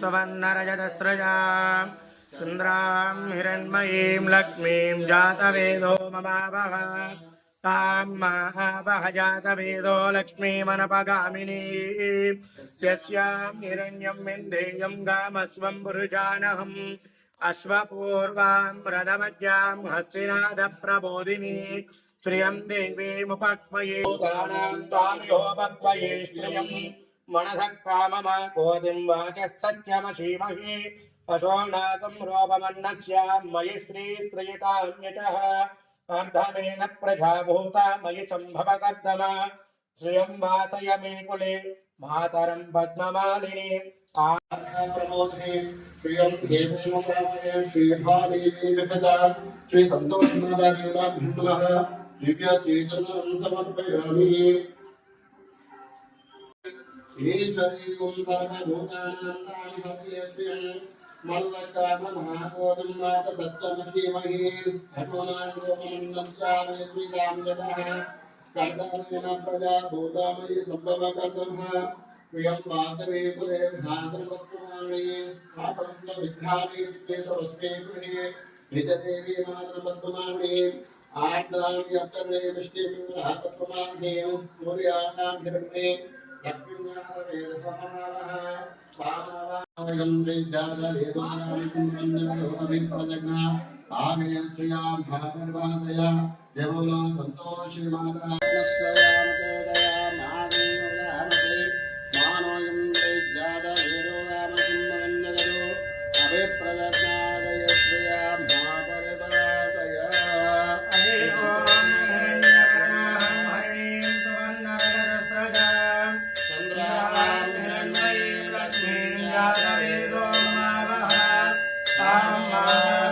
सुवर्णरजतस्रजाम् इन्द्रां हिरण्मयीं लक्ष्मीं जातवेदो ममावह तां महावह जातवेदो लक्ष्मीमनपगामिनी। यस्यां हिरण्यं विन्देयं गामस्वं पुरुषानहम् अश्वपूर्वां रथमज्ञां हस्तिनादप्रबोधिनी। श्रियं देवीमुपक्वये। भूतानां त्वामिहोपक्वये श्रियं मनसः कामम कोतिं वाचः सत्यमशीमहि पशोनाकं रोपमन्नस्यां मयि श्रीस्त्रियतां यतः अर्धमेन प्रजाभूता मयि सम्भवकर्दम श्रियं वासय मे कुले, मातरं पद्ममालिनी। प्रबोधे श्रियं देवशोकाय श्रीभादेवी विकदा श्री संतोषमाला दिव्य श्रीचरणं समर्पयामि। ईश्वरी सर्वभूतानां तामिहव्यस्यं मल्लकाममहाकोदं हनुमान् रूपमन्नस्यामि श्रीराम यतः कर्दमेन प्रजा भूतामयि सम्भवकर्दमः प्रियं वासवे कुले भाद्रपत्कुमारी आपन्न विघ्नानि गृहे निजदेवी मातृपत्कुमारी आर्द्रां यत्तरे विष्टिं राहपत्कुमारीं सूर्याणां हिरण्ये ఆగే శ్రియా భాగర్వాసయ దేవలో సంతోషి మాతా ప్రదర్శన हिरण्मयीं